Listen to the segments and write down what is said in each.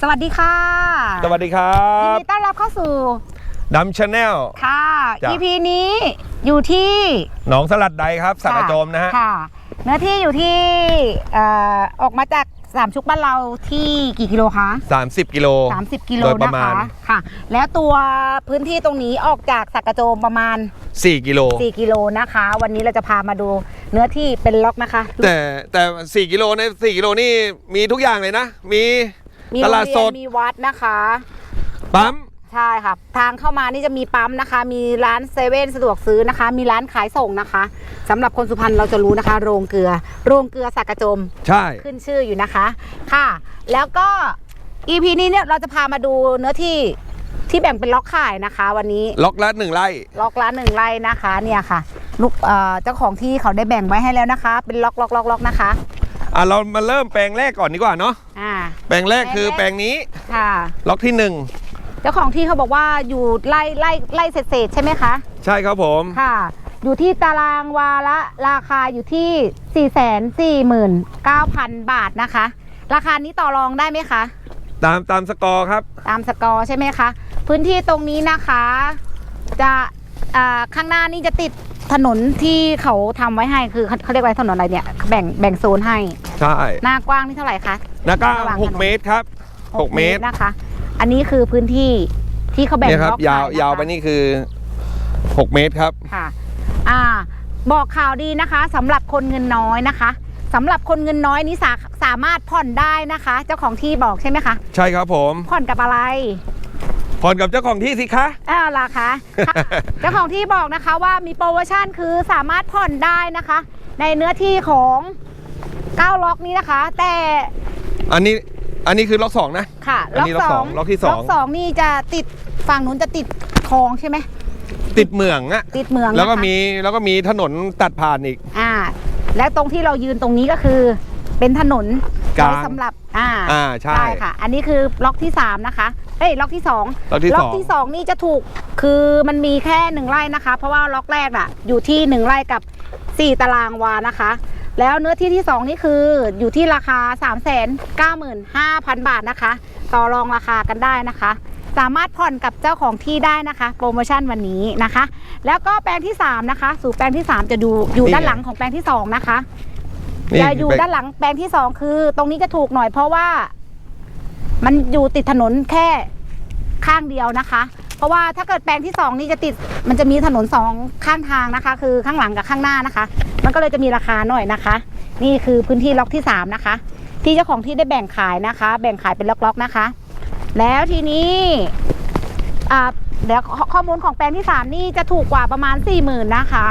สวัสดีค่ะสวัสดีครัยินบดีต้อนรับเข้าสู่ดัมชาแนล ค่ะ จ้ะ EP นี้อยู่ที่หนองสลัดใดครับสักกระโจมนะฮะ ค่ะ เนื้อที่อยู่ที่เอ่อออกมาจากสามชุกบ้านเราที่กี่กิโลคะ 30 กิโล30 กิโลโดยปนะระมาคะณ ค่ะ แล้วตัวพื้นที่ตรงนี้ออกจากสักกระโจมประมาณ 4 กิโล 4 กิโลนะคะ วันนี้เราจะพามาดูเนื้อที่เป็นล็อกนะคะ แต่แต่ 4 กิโลใน4กิโลนี่มีทุกอย่างเลยนะ มี มีตโรงลาดเรีสยนดมีวัดนะคะ ปั๊ม ใช่ค่ะ ทางเข้ามานี่จะมีปั๊มนะคะ มีร้านเซเว่นสะดวกซื้อนะคะ มีร้านขายส่งนะคะสำหรับคนสุพรรณเราจะรู้นะคะ โรงเกลือ โรงเกลือสักกระโจม ใช่ ขึ้นชื่ออยู่นะคะ ค่ะ แล้วก็ EP นี้เนี่ยเราจะพามาดูเนื้อที่ที่แบ่งเป็นล็อกขายนะคะ วันนี้ ล็อกละหนึ่งไร่ ล็อกละหนึ่งไร่นะคะ เนี่ยค่ะ ลูกเอ่อเจ้าของที่เขาได้แบ่งไว้ให้แล้วนะคะ เป็นล็อกล็อกล็อกล็อกนะคะ อะเรามาเริ่มแปลงแรกก่อนดีกว่าเนาะอ่า แปลงแรกคือแปแปลลงงแรก นี้ค่ะ ล็อกที่เจ้าของที่เขาบอกว่าอยู่ไล่ไล่ไล่เศษๆใช่ไหมคะ1ใช่ครับผมค่ะ อยู่ที่ตารางวาละราคาอยู่ที่ 449,000 บาทนะคะ ราคานี้ต่อรองได้ไหมคะ ตามตามสกอร์ครับ ตามสกอร์ใช่ไหมคะ พื้นที่ตรงนี้นะคะ จะอ่าข้างหน้านี่จะติด ถนนที่เขาทำไว้ให้คือเขาเขาเรียกว่าถนนอะไรเนี่ย แบ่งแบ่งโซนให้ ใช่หน้ากว้างนี่เท่าไหร่คะแล้วก็ระหว่างถนน 6 เมตรครับ6เมตรนะคะ อันนี้คือพื้นที่ที่เขาแบ่งเนี่ยครับ ล็อกยาวขนะคะยาวไปนี่คือ 6 เมตรครับ ค่ะ อ่า บอกข่าวดีนะคะสำหรับคนเงินน้อยนะคะสำหรับคนเงินน้อยนี้สาสามารถผ่อนได้นะคะ เจ้าของที่บอกใช่ไหมคะ ใช่ครับผม ผ่อนกับอะไร ผ่อนกับเจ้าของที่สิคะอ่าล่ะคะ เจ้าของที่บอกนะคะว่ามีโปรโมชั่นคือสามารถผ่อนได้นะคะ ในเนื้อที่ของ9ล็อกนี้นะคะ แต่อันนี้อันนี้คือล็อกสองนะ ค่ะอันนี้ล็อกสองล็อกที่สอง ล็อกสองนี่จะติดฝั่งนู้นจะติดคลองใช่ไหมติดเหมืองอะติดเมืองแล้วก็นะคะมีแล้วก็มีถนนตัดผ่านอีก อ่า และตรงที่เรายืนตรงนี้ก็คือ เป็นถนน กลางไว้สำหรับอ่าอ่าใช่ค่ะ อันนี้คือล็อกที่3นะคะ เอ้ยล็อกที่2ล็อกที่ล็สออกงที่2นี่จะถูกคือมันมีแค่1ไร่นะคะ เพราะว่าล็อกแรกน่ะอยู่ที่1ไร่กับ4ตารางวานะคะ แล้วเนื้อที่ที่2นี่คืออยู่ที่ราคา3 9 5 0 0 0 บาทนะคะ ต่อรองราคากันได้นะคะ สามารถผ่อนกับเจ้าของที่ได้นะคะ โปรโมชั่นวันนี้นะคะ แล้วก็แปลงที่3นะคะ สู่แปลงที่3จะดูอยู่ด้านหลังของแปลงที่2นะคะนี่ จะอยู่ด้านหลังแปลงที่สองคือ ตรงนี้จะถูกหน่อยเพราะว่า มันอยู่ติดถนนแค่ข้างเดียวนะคะ เพราะว่าถ้าเกิดแปลงที่สองนี่จะติด มันจะมีถนนสองข้างทางนะคะ คือข้างหลังกับข้างหน้านะคะ มันก็เลยจะมีราคาหน่อยนะคะ นี่คือพื้นที่ล็อกที่สามนะคะ ที่เจ้าของที่ได้แบ่งขายนะคะ แบ่งขายเป็นล็อกๆนะคะ แล้วทีนี้อ่าเดี๋ยวข้อข้อมูลของแปลงที่สามนี่จะถูกกว่าประมาณสี่หมื่นนะคะ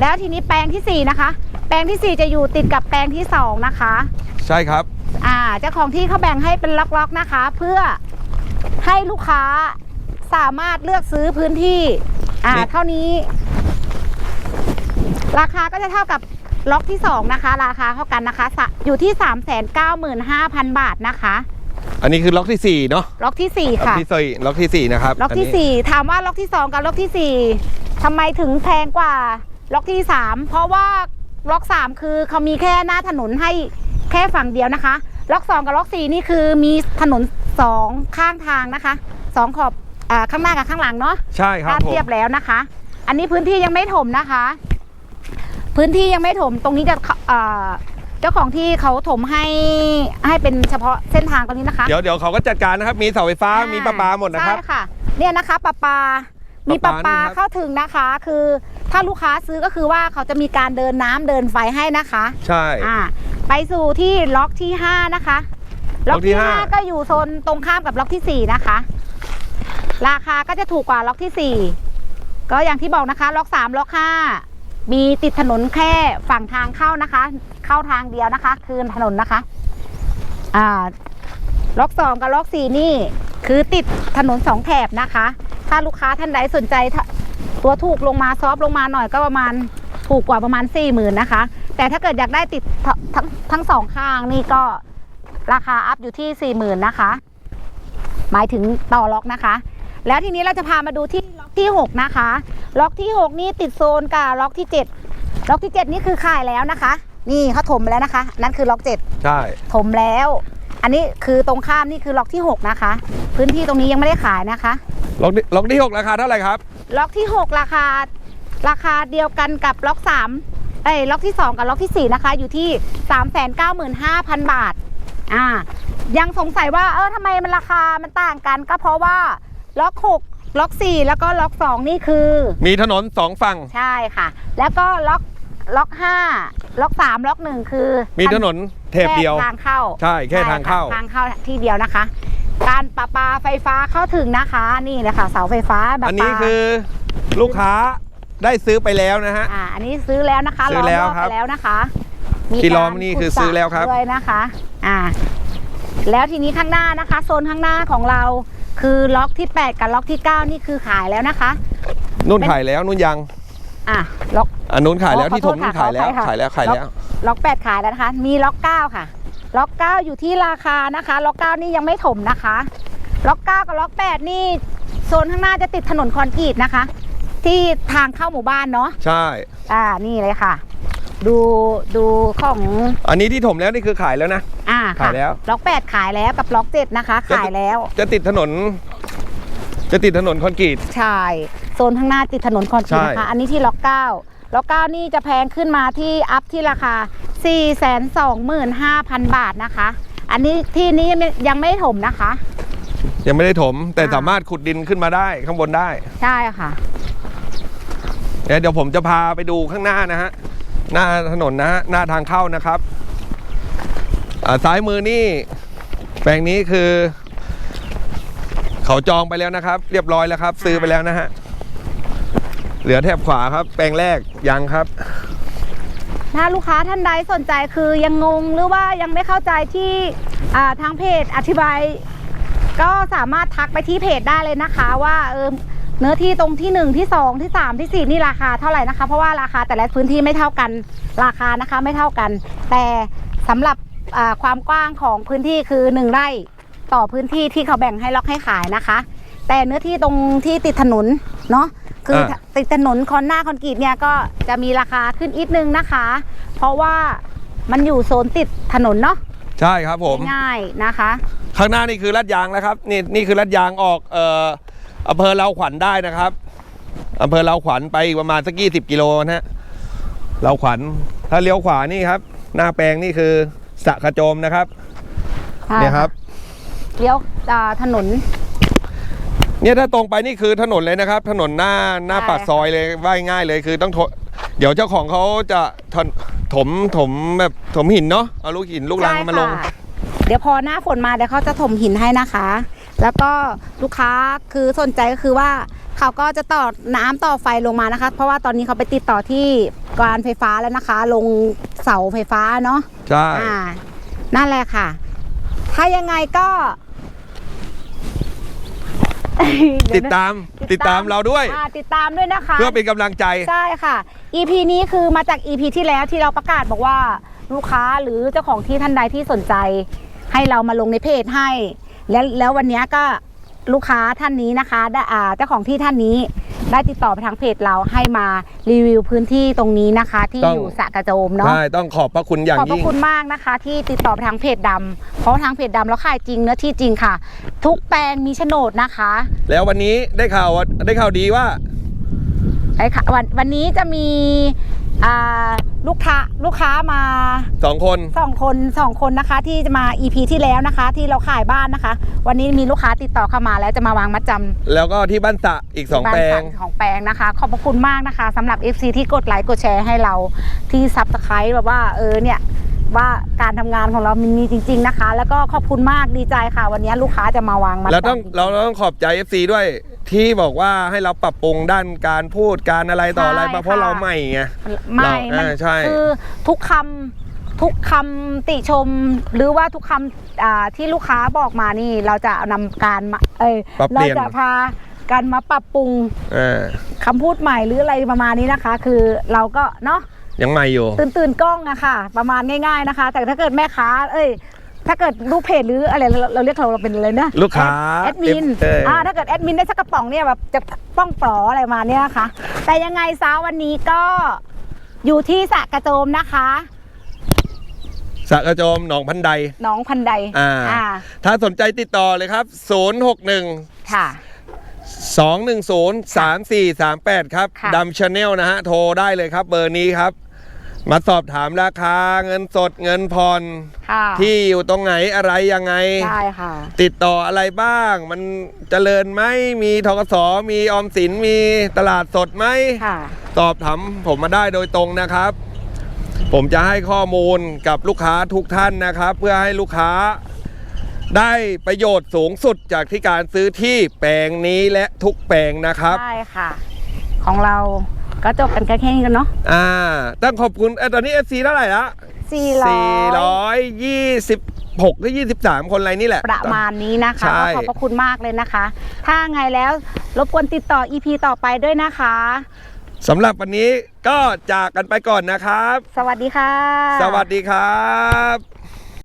แล้วทีนี้แปลงที่สี่นะคะ แปลงที่สี่จะอยู่ติดกับแปลงที่สองนะคะ ใช่ครับ อ่าเจ้าของที่เขาแบ่งให้เป็นล็อกๆนะคะ เพื่อให้ลูกค้าสามารถเลือกซื้อพื้นที่ อ่านี่เท่านี้ ราคาก็จะเท่ากับล็อกที่สองนะคะ ราคาเท่ากันนะคะสะอยู่ที่ 3 9 5 0 0 0 บาทนะคะ อันนี้คือล็อกที่สี่เนาะล็อกที่สี่ล็อกค่ะ ที่สี่ล็อกที่สี่นะครับล็อกที่นนี้ สี่ถามว่าล็อกที่สองกับล็อกที่สี่ทำไมถึงแพงกว่า ล็อกที่สามเพราะว่าล็อกสามคือเขามีแค่หน้าถนนให้แค่ฝั่งเดียวนะคะ ล็อกสองกับล็อกสี่นี่คือมีถนนสองข้างทางนะคะสองขอบอาข้างหน้ากับข้างหลังเนาะใช่ครับถ้าผมเทียบแล้วนะคะ อันนี้พื้นที่ยังไม่ถมนะคะ พื้นที่ยังไม่ถมตรงนี้จะเอ่อเจ้าของที่เขาถมให้ให้เป็นเฉพาะเส้นทางตรงนี้นะคะ เดี๋ยวเดี๋ยวเขาก็จัดการนะครับ มีเสาไฟฟ้ามีประปาหมดนะครับใช่ค่ะ เนี่ยนะคะประปา มีประประปาปานี่ครับเข้าถึงนะคะ คือ ถ้าลูกค้าซื้อก็คือว่าเขาจะมีการเดินน้ำเดินไฟให้นะคะ ใช่ อ่า ไปสู่ที่ล็อกที่ 5 นะคะ ล็ล็ออกกที่ที่ห้า 5 ก็อยู่โซนตรงข้ามกับล็อกที่4 นะคะ ราคาก็จะถูกกว่าล็อกที่4 ก็อย่างที่บอกนะคะ ล็อก 3 ล็อก 5 มีติดถนนแค่ฝั่งทางเข้านะคะ เข้าทางเดียวนะคะ คือถนนนะคะ อ่า ล็อก 2 กับล็อก 4 นี่ คือติดถนนสองแถบนะคะ ถ้าลูกค้าท่านใดสนใจถ้า ตัวถูกลงมาซอฟต์ลงมาหน่อยก็ประมาณถูกกว่าประมาณ4ี่หมื่นนะคะ แต่ถ้าเกิดอยากได้ติดททั้งทั้งสองข้างนี่ก็ราคาอัพอยู่ที่4ี่หมื่นนะคะ หมายถึงต่อล็อกนะคะ แล้วทีนี้เราจะพามาดูที่ล็อกที่ 6 นะคะ ล็อกที่ 6 นี่ติดโซนกับล็อกที่ 7 ล็อกที่ 7 นี่คือขายแล้วนะคะ นี่เขาถมไปแล้วนะคะ นั่นคือล็อก 7 ใช่ถมแล้ว อันนี้คือตรงข้ามนี่คือล็อกที่ 6 นะคะ พื้นที่ตรงนี้ยังไม่ได้ขายนะคะ ล็อกที่ล็อกที่หกราคาเท่าไหร่ครับ ล็อกที่ 6 ราคา ราคาเดียวกันกับล็อก3เอ้ยล็อกที่ 2 กับล็อกที่ 4 นะคะ อยู่ที่ 395,000 บาท อ่า ยังสงสัยว่าเออทำไมมันราคามันต่างกันก็เพราะว่าล็อก 6 ล็อก 4 แล้วก็ล็อก 2 นี่คือ มีถนนสองฝั่ง ใช่ค่ะ แล้วก็ล็อกล็อก 5 ล็อก 3 ล็อก 1 คือ มีถนนเทปเดียวแค่ทางเข้า ใช่แค่ทางเข้าใช่ค่ะทางเข้าที่เดียวนะคะ การประปาไฟฟ้าเข้าถึงนะคะ นี่เลยค่ะเสาไฟฟ้าแบบอันนี้ปาคือลูกค้าได้ซื้อไปแล้วนะฮะ อ่าอันนี้ซื้อแล้วนะคะซื้อแล้วมบครับไปแล้วนะคะที่ล้อมการนี่คือขุดสระซื้อแล้วครับ ด้วยนะคะ อ่า แล้วทีนี้ข้างหน้านะคะ โซนข้างหน้าของเราคือล็อกที่ 8 กับล็อกที่ 9 นี่คือขายแล้วนะคะ นุ่นขายแล้วนุ่นยัง อะล็อก อันนู้นขายแล้วอ๋อที่ถมขอโทษนุ่นขายแล้วค่ะขายแล้วขายแล้ว ล็อก8ขายแล้วนะคะ มีล็อก9ค่ะ ล็อก9อยู่ที่ราคานะคะ ล็อก9นี่ยังไม่ถมนะคะ ล็อก9กับล็อก8นี่โซนข้างหน้าจะติดถนนคอนกรีตนะคะ ที่ทางเข้าหมู่บ้านเนาะใช่ อ่านี่เลยค่ะ ดูดูของอันนี้ที่ถมแล้วนี่คือขายแล้วนะ อ่าค่ะขายแล้ว ล็อก8ขายแล้วกับล็อก7นะคะ ขายแล้ว จะติดถนน จะติดถนนคอนกรีต ใช่ โซนข้างหน้าติดถนนคอนกรีตนะคะใช่อันนี้ที่ล็อก9ล็อก9นี่จะแพงขึ้นมาที่อัพที่ราคา 425,000 บาทนะคะ อันนี้ที่นี้ยังไม่ถมนะคะ ยังไม่ได้ถมแต่อ่าสามารถขุดดินขึ้นมาได้ข้างบนได้ใช่ค่ะเดี๋ยวเดี๋ยวผมจะพาไปดูข้างหน้านะฮะหน้าถนนนะฮะหน้าทางเข้านะครับอ่าซ้ายมือนี่แปลงนี้คือ เขาจองไปแล้วนะครับ เรียบร้อยแล้วครับ ซื้อไปแล้วนะฮะเหลือแถบขวาครับ แปลงแรกยังครับ ถ้าลูกค้าท่านใดสนใจคือยังงงหรือว่ายังไม่เข้าใจที่ทางเพจอธิบาย ก็สามารถทักไปที่เพจได้เลยนะคะว่าเออเนื้อที่ตรงที่ 1 ที่ 2 ที่ 3 ที่ 4 นี่ราคาเท่าไหร่นะคะ เพราะว่าราคาแต่ละพื้นที่ไม่เท่ากันราคานะคะไม่เท่ากัน แต่สำหรับความกว้างของพื้นที่คือ 1 ไร่ต่อพื้นที่ที่เขาแบ่งให้ล็อกให้ขายนะคะ แต่เนื้อที่ตรงที่ติดถนนเนาะคืออา ติดถนนคอนหน้าคอนกรีตเนี่ยก็จะมีราคาขึ้นอีกนึงนะคะ เพราะว่ามันอยู่โซนติดถนนเนาะใช่ครับผม ง่ายๆนะคะ ข้างหน้านี่คือลาดยางแล้วครับนี่นี่คือลาดยางออกเอ่ออำเภอเราขวัญได้นะครับอำเภอเราขวัญไปอีกประมาณสักยี่สิบกิโลนะฮะเราขวัญถ้าเลี้ยวขวานี่ครับ หน้าแปลงนี่คือสระกระโจมนะครับเนี่ยครับ เลี้ยวอ่าถนน เนี่ยถ้าตรงไปนี่คือถนนเลยนะครับ ถนนหน้าหน้าใช่ปากซอยเลยว่ายง่ายเลยคือต้องโทเดี๋ยวเจ้าของเขาจะถนถมถมแบบถมหินเนาะเอาลูกหินลูกรังใช่มาลงค่ะเดี๋ยวพอหน้าฝนมาเดี๋ยวเขาจะถมหินให้นะคะ แล้วก็ลูกค้าคือสนใจก็คือว่าเขาก็จะต่อน้ำต่อไฟลงมานะคะ เพราะว่าตอนนี้เขาไปติดต่อที่การไฟฟ้าแล้วนะคะ ลงเสาไฟฟ้าเนาะใช่อ่านั่นแหละค่ะ ถ้ายังไงก็ ติดตามติดตามเราด้วย อ่ติดตามด้วยนะคะ เพื่อเป็นกำลังใจ ใช่ค่ะ EP นี้คือมาจาก EP ที่แล้วที่เราประกาศบอกว่าลูกค้าหรือเจ้าของที่ท่านใดที่สนใจ ให้เรามาลงในเพจให้ แล้วแล้ววันนี้ก็ลูกค้าท่านนี้นะคะได้อ่าเจ้าของที่ท่านนี้ ได้ติดต่อไปทางเพจเราให้มารีวิวพื้นที่ตรงนี้นะคะ ที่ต้อง อยู่สระกระโจมเนาะ ใช่ต้องขอบพระคุณอย่างขอบพระยิ่งคุณมากนะคะ ที่ติดต่อไปทางเพจดำเพราะทางเพจดำเราขายจริงเนื้อที่จริงค่ะ ทุกแปลงมีโฉนดนะคะแล้ววันนี้ได้ข่าวว่าได้ข่าวดีว่า ไอ้ค่ะวันวันนี้จะมี อ่าลูกค้าลูกค้ามาสองคนสองคนสองคนนะคะ ที่จะมา EP ที่แล้วนะคะ ที่เราขายบ้านนะคะ วันนี้มีลูกค้าติดต่อเข้ามาแล้วจะมาวางมัดจำ แล้วก็ที่บ้านสระอีกสองบ้านแปลงสั่ของแปลงนะคะ ขอบพระคุณมากนะคะสำหรับ FC ที่กดไลค์กดแชร์ให้เราที่ซับสไครต์แบบว่าเออเนี่ย ว่าการทำงานของเรามันมีจริง ๆนะคะ แล้วก็ขอบคุณมากดีใจค่ะ วันนี้ลูกค้าจะมาวางมัดจำแล้วต้องเราเราต้องขอบใจ FC ด้วย ที่บอกว่าให้เราปรับปรุงด้านการพูดการอะไรต่ออะไรใช่มาเพราะค่ะเราใหม่ไงไม่เรามันอ่าใช่ คือทุกคำทุกคำติชม หรือว่าทุกคำอ่าที่ลูกค้าบอกมานี่เราจะนำการมาเอยปรับเปเราลี่ยน จะพากันมาปรับปรุง เออ คำพูดใหม่หรืออะไรประมาณนี้นะคะ คือเราก็เนาะ ยังใหม่อยู่ ตื่นตื่นกล้องอะค่ะ ประมาณง่าย ๆนะคะ แต่ถ้าเกิดแม่ค้า เอ้ย ถ้าเกิดลูกเพจหรืออะไรเราเราเรียกเราเราเป็นอะไรนะลูกค้าแอดมินเอออ่ อ่าถ้าเกิดแอดมินได้สักกระป๋องเนี่ยแบบจะป้องปลออะไรมาเนี่ยนะคะแต่ยังไงซาวันนี้ก็อยู่ที่สระกระโจมนะคะ สระกระโจมหนองพันได น้องพันใดอ่าอ่า ถ้าสนใจติดต่อเลยครับ 061 ค่ะ 210 3438 ครับค่ะ ดำชาแนลนะฮะ โทรได้เลยครับเบอร์นี้ครับ มาสอบถามราคาเงินสดเงินผ่อนค่ะที่อยู่ตรงไหนอะไรยังไงได้ค่ะ ติดต่ออะไรบ้าง มันเจริญไหมมีทกสมีออมสินมีตลาดสดไหมค่ะ สอบถามผมมาได้โดยตรงนะครับ ผมจะให้ข้อมูลกับลูกค้าทุกท่านนะครับ เพื่อให้ลูกค้า ได้ประโยชน์สูงสุดจากที่การซื้อที่แปลงนี้และทุกแปลงนะครับได้ค่ะ ของเรา ก็จบกันแค่นี้กันเนาะอ่าต้องขอบคุณเอ้ยตอนนี้ FC เท่าไหร่ละสี่ร้อย426หรือ23 คนอะไรนี่แหละ ประมาณนี้นะคะใช่ ก็ขอบพระคุณมากเลยนะคะ ถ้าไงแล้วรบกวนติดต่อ EP ต่อไปด้วยนะคะ สำหรับวันนี้ก็จากกันไปก่อนนะครับ สวัสดีค่ะ สวัสดีครับ